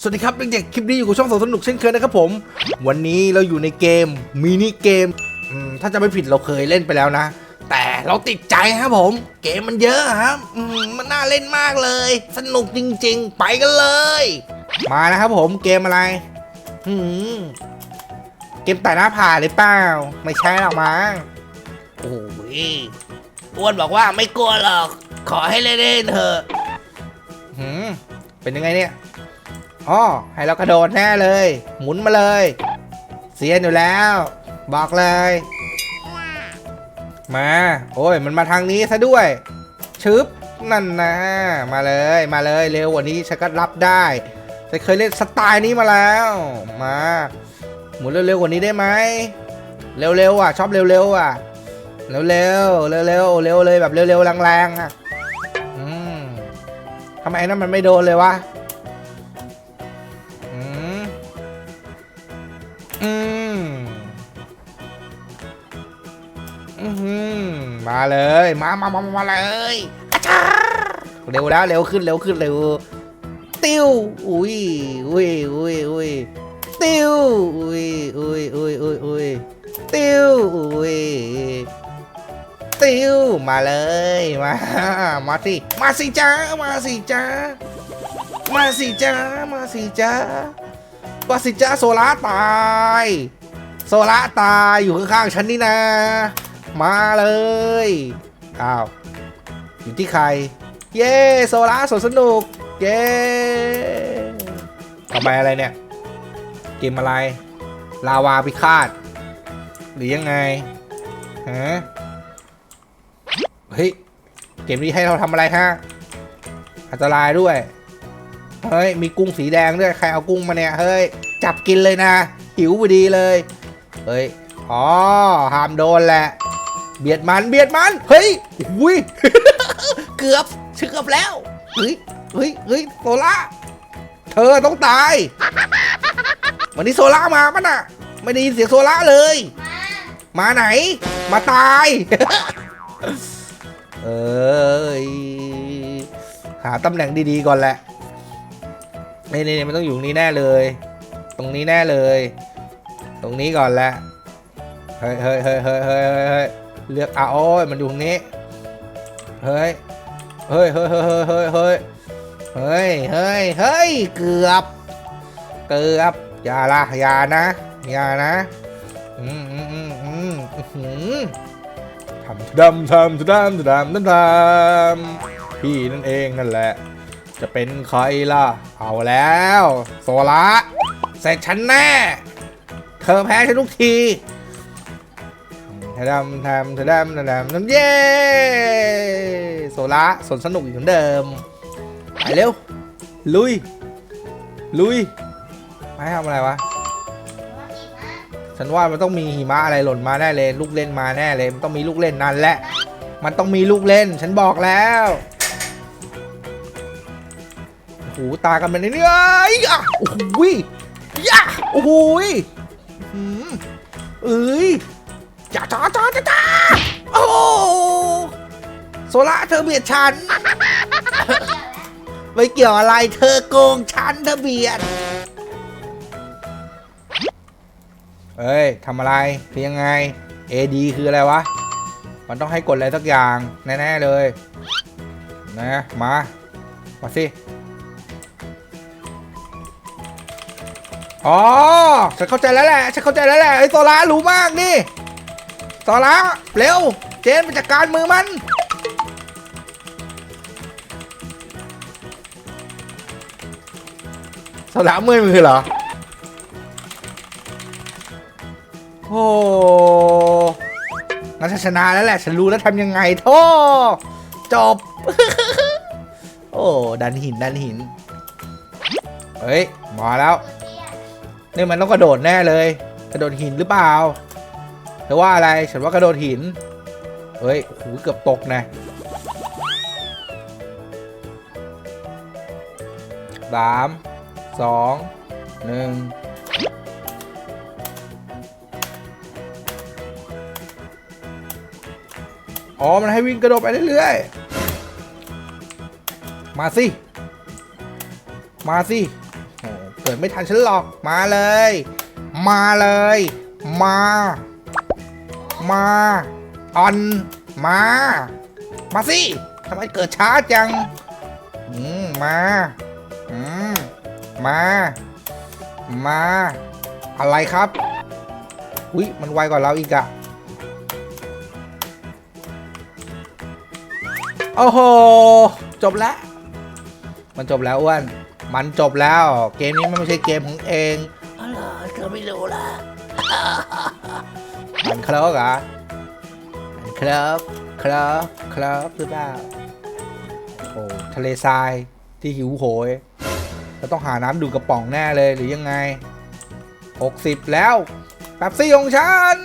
สวัสดีครับเด็กๆคลิปนี้อยู่กับช่องสองสนุกเช่นเคยนะครับผม วันนี้เราอยู่ในเกมมินิเกมอืมถ้าจะไม่ผิดเราเคยเล่นไปแล้วนะ แต่เราติดใจครับผม เกมมันเยอะครับอืมมันน่าเล่นมากเลย สนุกจริงๆ ไปกันเลย มานะครับผมเกมอะไรหืมเกมไต่หน้าผาหรือเปล่า ไม่ใช่หรอกมั้งโอ้ยอ้วนบอกว่าไม่กลัวหรอก ขอให้เล่นๆเถอะหืมเป็นยังไงเนี่ย อ๋อให้เรากระโดดแน่เลย หมุนมาเลย เสียนอยู่แล้ว บอกเลย มา โอ้ยมันมาทางนี้ซะด้วยชึบนั่นนะมาเลยมาเลยเร็วกว่านี้ฉันก็รับได้ฉันเคยเล่นสไตล์นี้มาแล้ว มาหมุนเร็วๆกว่านี้ได้ไหมเร็วๆอะชอบเร็วๆอะเร็วๆเร็วๆเร็วเร็วเลยแบบเร็วๆแรงๆอะอืมทำไมนั่นมันไม่โดนเลยวะ มาเลย มามามามาเลยอาชาเร็วแล้วเร็วขึ้นเร็วขึ้นเร็วติ้วอุ้ยอุ้ยอุ้ยอุ้ยติ้วอุ้ยอุ้ยอุ้ยอุ้ยอุ้ยติ้วอุ้ยติ้วมาเลยมามาสิมาสิจ้ามาสิจ้ามาสิจ้ามาสิจ้ามาสิจ้าโซล่าตาย โซล่าตายอยู่ข้างๆฉันนี่นะ มาเลยอ้าวอยู่ที่ใคร เย้โซล่าสนสนุก เย้ทำไมอะไรเนี่ย เกมอะไร ลาวาพิฆาต หรือยังไงฮะเฮ้ย เกมนี้ให้เราทำอะไรฮะ อันตรายด้วย เฮ้ย มีกุ้งสีแดงด้วย ใครเอากุ้งมาเนี่ย เฮ้ย จับกินเลยนะ หิวพอดีเลย เฮ้ย อ๋อห้ามโดนแหละ เบียดมันเบียดมัน เฮ้ยอุ้ยเกือบเกือบแล้ว เฮ้ยเฮ้ยเฮ้ยโซล่า เธอต้องตาย วันนี้โซล่ามาปะน่ะ ไม่ได้ยินเสียงโซล่าเลย มาไหน มาตาย เอ้ย หาตำแหน่งดีๆก่อนแหละนี่นี่มันต้องอยู่ตรงนี้แน่เลย ตรงนี้แน่เลย ตรงนี้ก่อนแหละ เฮ้ยเฮ้ยเฮ้ยเฮ้ยเฮ้ย เฮ้ยเฮ้ยเลือกอะโอ้ยมันอยู่ตรงนี้ เฮ้ย เฮ้ยเฮ้ยเฮ้ยเฮ้ยเฮ้ยเฮ้ยเฮ้ยเฮ้ยเกือบ เกือบ อย่าละอย่านะ อย่านะ อืมอืมอืมอืมอื้อหือทำดำทำดำดำดำดำพี่นั่นเองนั่นแหละ จะเป็นใครล่ะ เอาแล้ว โซละเสร็จฉันแน่ เธอแพ้ฉันทุกที ทำดำทำทำดำทำดำทำเย้โซละสนสนุกอีกเหมือนเดิมไปเร็ว ลุย ลุยไม่ทำอะไรวะ ฉันว่ามันต้องมีหิมะอะไรหล่นมาแน่เลย ลูกเล่นมาแน่เลย มันต้องมีลูกเล่นนั่นแหละ มันต้องมีลูกเล่น ฉันบอกแล้วโอ้โหตากันเป็นเนี่ยอะโอ้โหยย่าโอ้โหยอืมเอ้ย จ้าจ้าจ้าจ้าจ้าโอ้โหโซล่าเธอเบียดฉัน ไม่เกี่ยวอะไรเธอโกงฉันเธอเบียด เอ้ยทำอะไรคือยังไง AD คืออะไรวะ มันต้องให้กดอะไรสักอย่าง แน่ ๆ เลย นะ มา มาสิ อ๋อ ฉันเข้าใจแล้วแหละ ฉันเข้าใจแล้วแหละ ไอ้โซล่ารู้มากนี่ โซล่าเร็ว เจนไปจัดการมือมันโซล่าเมื่อยมือเหรอ โอ้งั้นฉันชนะแล้วแหละ ฉันรู้แล้วทำยังไงโธ่จบ โอ้ ดันหิน ดันหิน เฮ้ย มาแล้ว นี่มันต้องกระโดดแน่เลย กระโดดหินหรือเปล่า เธอว่าอะไร ฉันว่ากระโดดหิน เฮ้ยโหเกือบตกนะ สาม สอง หนึ่ง อ๋อ มันให้วิ่งกระโดดไปเรื่อยๆ มาสิ มาสิเกิดไม่ทันฉันหรอก มาเลย มาเลย มา มาออนมา มาสิทำไมเกิดช้าจัง อืมมาอืมมา มา อะไรครับ อุ้ยมันไวกว่าเราอีกอะโอ้โห จบแล้ว มันจบแล้วอ้วน มันจบแล้ว เกมนี้มันไม่ใช่เกมของเองอ๋อเหรอเธอไม่รู้ละ มันคลิบเหรอมันคลิบคลิบคลิบหรือเปล่าโอ้ทะเลทรายที่หิวโหยเราต้องหาน้ำดูกระป๋องแน่เลยหรือยังไง 60 แล้วแป๊บซี่ของฉัน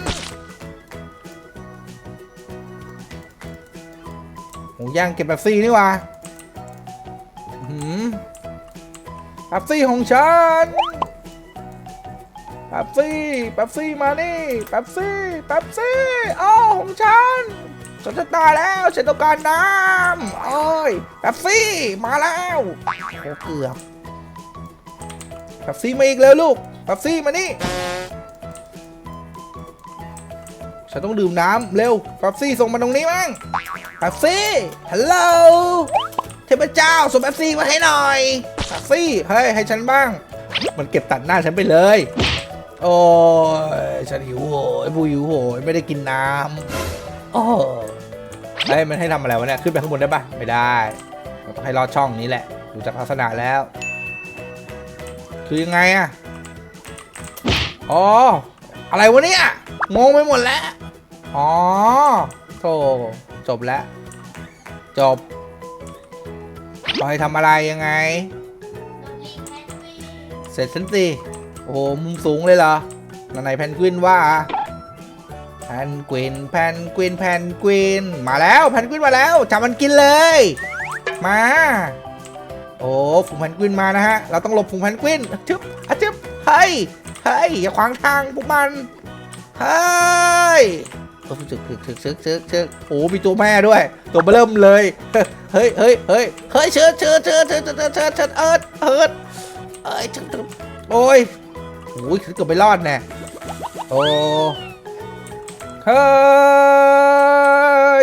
โอ้ย่างเก็บแป๊บซี่นี่ว่าอื้อหืมแป๊บซี่ของฉัน ป๊บซี่แป๊บซี่มานี่แป๊บซี่แป๊บซี่อ้ของฉันฉันจะตายแล้วฉันต้องการน้ำโอ้ยแป๊บซี่มาแล้วโอ้เกือบแป๊บซี่มาอีกแล้วลูกแป๊บซี่มานี่ฉันต้องดื่มน้ำเร็วแป๊บซี่ส่งมาตรงนี้มั้งแป๊บซี่ฮัลโหลเทพเจ้าส่งแป๊บซี่มาให้หน่อยแป๊บซี่เฮ้ยให้ฉันบ้าง มันเก็บตัดหน้าฉันไปเลย โอ้ยฉันหิวโหยผู้หิวโหยไม่ได้กินน้ำโอ้เฮ้ยมันให้ทำอะไรวะเนี่ย ขึ้นไปข้างบนได้ปะไม่ได้เราต้องให้รอดช่องนี้แหละ ดูจากลักษณะแล้ว คือยังไงอะอ๋อ อะไรวะเนี่ย งงไปหมดแล้ว อ๋อโธ่จบแล้ว จบปล่อยทำอะไรยังไง เสร็จสันสิโโอ้มุมสูงเลยเหรอไหนแพนกวินว่าแพนกวินแพนกวินแพนกวินมาแล้วแพนกวินมาแล้วจับมันกินเลย มาโอ้ฝูงแพนกวินมานะฮะ เราต้องหลบฝูงแพนกวินจึ๊บอะจึ๊บเฮ้ยเฮ้ยอย่าขวางทางพวกมันเฮ้ยตัวซึกซึกซึกซึกซึกซึกโอ้มีตัวแม่ด้วย ตัวเบิ่มเลย เฮ้ยเฮ้ยเฮ้ยเฮ้ยเชิดเชิดเชิดเชิดเชิดเชิดเชิดเอิร์ดเอิร์ดเอ้ยโอ้ย โอ้ยโอ้ยเกือบไปรอดแน่โอ้เฮ้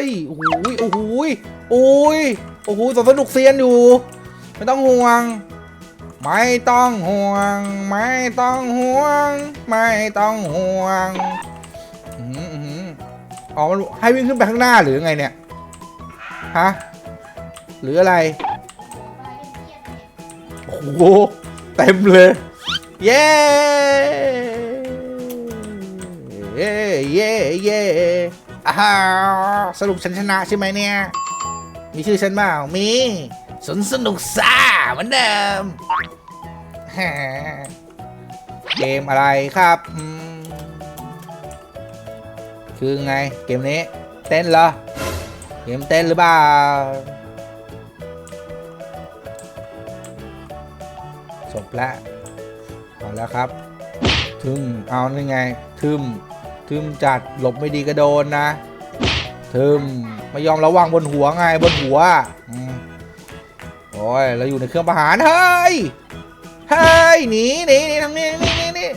ยโอ้ยโอ้ยโอ้ยโอ้โหสนุกเซียนอยู่ ไม่ต้องห่วง ไม่ต้องห่วง ไม่ต้องห่วง ไม่ต้องห่วงอ๋อมันให้วิ่งขึ้นไปข้างหน้าหรือไงเนี่ย ฮะ หรืออะไร โอ้โห เต็มเลย เย้ เย้เย้เย้อ้าวสรุปฉันชนะใช่ไหมเนี่ย มีชื่อฉันเปล่ามีสนสนุกซ่าเหมือนเดิม เกมอะไรครับคือไงเกมนี้ เต้นเหรอ เกมเต้นหรือเปล่าจบแล้วเอาแล้วครับ ทึมเอานี่ไง ทึมทึมจัดหลบไม่ดีก็โดนนะ ทึมไม่ยอมระวังบนหัวไงบนหัวโอ้ยเราอยู่ในเครื่องประหารเฮ้ยเฮ้ยหนีหนีหนีทางนี้นี่นี่นี่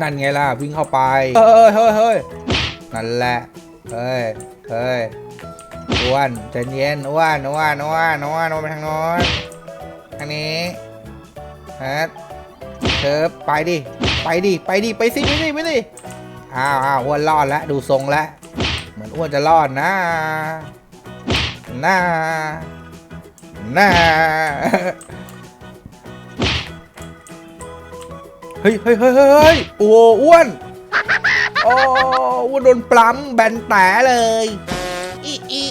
นั่นไงล่ะวิ่งเข้าไปเฮ้ยเฮ้ยเฮ้ยนั่นแหละเฮ้ยเฮ้ย อ้วนใจเย็นอ้วนอ้วนอ้วนอ้วนอ้วนไปทางโน้นทางนี้ฮะเชิบไปดิไปดิไปดิไปสิไปดิไปดิอ้าวอ้าวอ้วนรอดแล้วดูทรงแล้วเหมือนอ้วนจะรอดนะน่าน่าเฮ้ยเฮ้ยเฮ้ยเฮ้ยโอ้อ้วนโอ้อ้วนโดนปล้ำแบนแตะเลยอีอี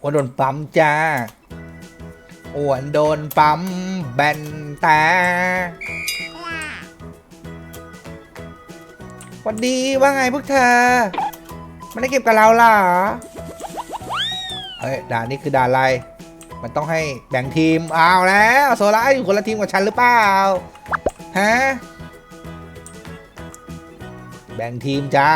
อ้วนโดนปั๊มจ้าอ้วนโดนปั๊มแบนตาหวัดดีว่าไงพวกเธอ มันได้เก็บกับเราเหรอเฮ้ยด่านนี้คือด่านอะไร มันต้องให้แบ่งทีมเอาแล้วโซล่าอยู่คนละทีมกับฉันหรือเปล่าฮะแบ่งทีมจ้า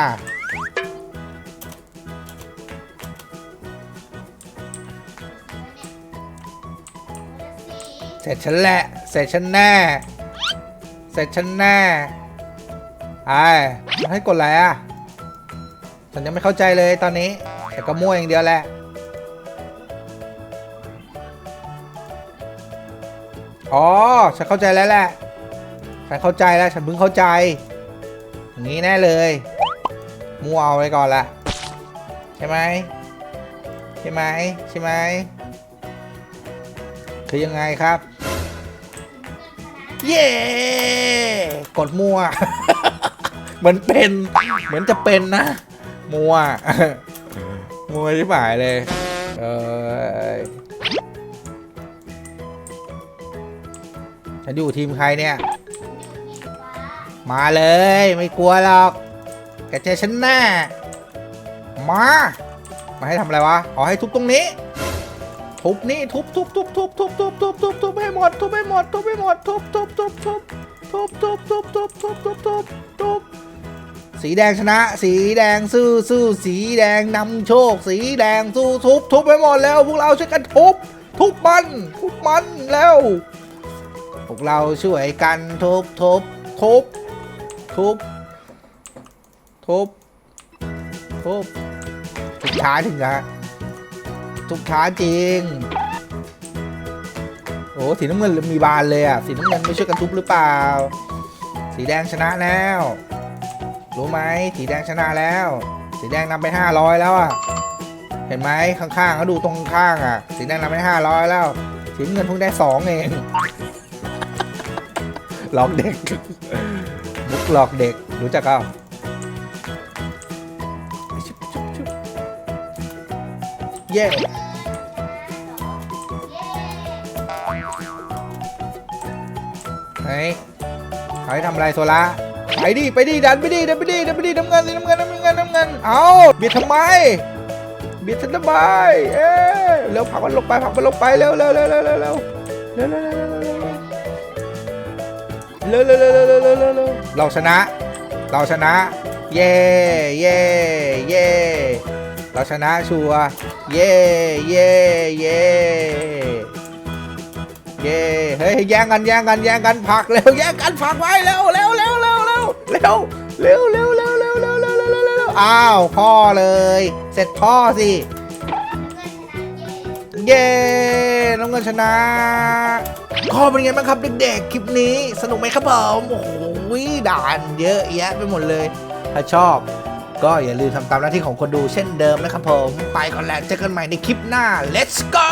เสร็จฉันแหละ เสร็จฉันแน่ เสร็จฉันแน่ไอ้มันให้กดอะไรอะฉันยังไม่เข้าใจเลยตอนนี้ แต่ก็มั่วอย่างเดียวแหละ อ๋อ ฉันเข้าใจแล้วแหละ ฉันเข้าใจแล้ว ฉันเพิ่งเข้าใจอย่างนี้แน่เลย มั่วเอาไว้ก่อนละใช่ไหมใช่ไหมใช่ไหมคือยังไงครับ เย้กดมั่ว เหมือนเป็น เหมือนจะเป็นนะ มัวมัวที่หมายเลย เออฉันอยู่ทีมใครเนี่ย มาเลยไม่กลัวหรอกแกเจอฉันแน่ มา มาให้ทำอะไรวะอ๋อให้ทุบตรงนี้ ทุบนี่ทุบทุบทุบทุบทุบทุบทุบทุบทุบให้หมดทุบให้หมดทุบให้หมดทุบทุบทุบทุบทุบทุบทุบทุบทุบทุบทุบทุบสีแดงชนะ สีแดงสู้สู้สีแดงนำโชค สีแดงสู้ทุบทุบไปหมดแล้ว พวกเราช่วยกันทุบ ทุบมัน ทุบมันแล้ว พวกเราช่วยกันทุบทุบทุบทุบทุบทุบทุบช้าถึงนะ ทุกช้าจริง โอ้สีน้ำเงินมีบานเลยอะ สีน้ำเงินไม่ช่วยกันทุบหรือเปล่า สีแดงชนะแล้ว รู้ไหมสีแดงชนะแล้ว สีแดงนำไปห้าร้อยแล้วอะ เห็นไหมข้างๆเขาดูตรงข้างอะ สีแดงนำไปห้าร้อยแล้ว สีน้ำเงินเพิ่งได้สองเองหลอกเด็กมุกหลอกเด็ก รู้จักเปล่าเย้ ไหนใครทำอะไรโซล่าไปดิไปดิดันไปดิดันไปดิดันไปดิน้ำเงินสิน้ำเงินน้ำเงินน้ำเงินเอาเบียดทำไมเบียดฉันทำไมเอ๊ะเร็วผักมันลงไปผักมันลงไปเร็วเร็วเร็วเร็วเร็วเร็วเร็วเร็วเร็วเร็วเร็วเร็วเร็วเร็วเร็วเร็วเร็วเร็วเราชนะเราชนะเย่เย่เย่เราชนะชัวร์เย่เย่เย่ แย่งกันแย่งกันแย่งกันผักเร็วแย่งกันผักไว้เร็วเร็วเร็วเร็วเร็วเร็วเร็วเร็วเร็วเร็วเร็วเร็วเร็วเร็วเร็วเร็วอ้าวพ่อเลย เสร็จพ่อสิเย้น้องเงินชนะข้อเป็นไงบ้างครับเด็กๆคลิปนี้สนุกไหมครับผมโอ้โหด่านเยอะแยะไปหมดเลย ถ้าชอบก็อย่าลืมทำตามหน้าที่ของคนดูเช่นเดิมนะครับผม ไปก่อนแล้วเจอกันใหม่ในคลิปหน้า let's go